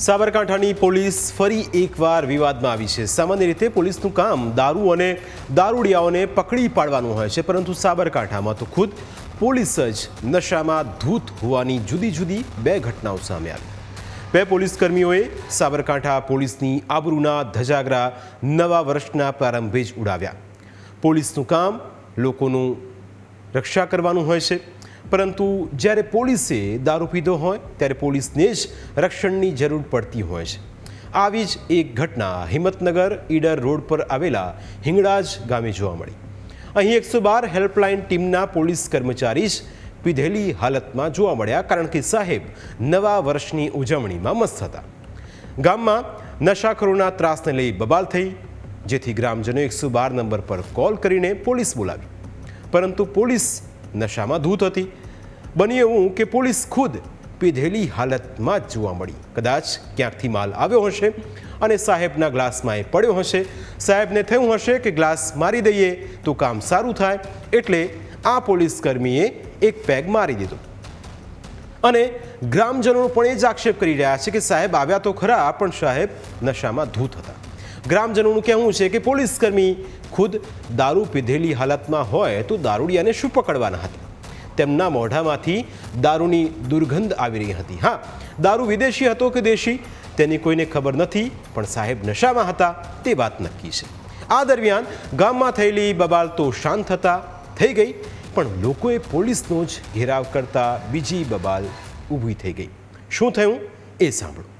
સાબરકાંઠાની police ફરી એકવાર વિવાદમાં આવી છે. સામાન્ય રીતે પોલીસનું કામ દારૂ અને દારૂડિયાઓને પકડી પાડવાનું હોય છે, પરંતુ સાબરકાંઠામાં તો ખુદ પોલીસ જ નશામાં ધૂત હોવાની જુદી જુદી બે ઘટનાઓ સામે આવી. બે પોલીસ કર્મીઓએ સાબરકાંઠા પોલીસની આબરૂના ધજાગરા નવા વર્ષના પ્રારંભે જ ઉડાવ્યા. પોલીસનું કામ લોકોનું રક્ષા કરવાનું હોય છે. પરંતુ જ્યારે પોલીસે દારૂ પીધો હોય, ત્યારે પોલીસને જ રક્ષણની જરૂર પડતી હોય છે. આવી જ એક ઘટના હિંમતનગર ઈડર રોડ પર આવેલા હિંગળાજ ગામે જોવા મળી. અહીં એકસો બાર હેલ્પલાઇન ટીમના પોલીસ કર્મચારી જ પીધેલી હાલતમાં જોવા મળ્યા કારણ કે સાહેબ નવા વર્ષની ઉજવણીમાં મસ્ત હતા. ગામમાં નશાખોરોના ત્રાસને લઈ બબાલ થઈ, જેથી ગ્રામજનો એકસો બાર નંબર પર કોલ કરીને પોલીસ બોલાવી. પરંતુ પોલીસ નશામાં ધૂત હતી. બની એવું કે પોલીસ ખુદ પીધેલી હાલતમાં જ જોવા મળી. કદાચ ક્યાંકથી માલ આવ્યો હશે અને સાહેબના ગ્લાસમાં એ પડ્યો હશે. સાહેબને થયું હશે કે ગ્લાસ મારી દઈએ તો કામ સારું થાય, એટલે આ પોલીસ કર્મીએ એક પેગ મારી દીધો. અને ગ્રામજનો પણ એ જ આક્ષેપ કરી રહ્યા છે કે સાહેબ આવ્યા તો ખરા, પણ સાહેબ નશામાં ધૂત હતા. ગ્રામજનોનું કહેવું છે કે પોલીસ કર્મી ખુદ દારૂ પીધેલી હાલતમાં હોય તો દારૂડિયાને શું પકડવાના હતા? તેમના મોઢામાંથી દારૂની દુર્ગંધ આવી રહી હતી. હા, દારૂ વિદેશી હતો કે દેશી? તેની કોઈને ખબર નથી, પણ સાહેબ નશામાં હતા તે વાત નક્કી છે. આ દરમિયાન ગામમાં થયેલી બબાલ તો શાંત થતા થઈ ગઈ, પણ લોકોએ પોલીસનો જ ઘેરાવ કરતા બીજી બબાલ ઊભી થઈ ગઈ. શું થયું? એ સાંભળો.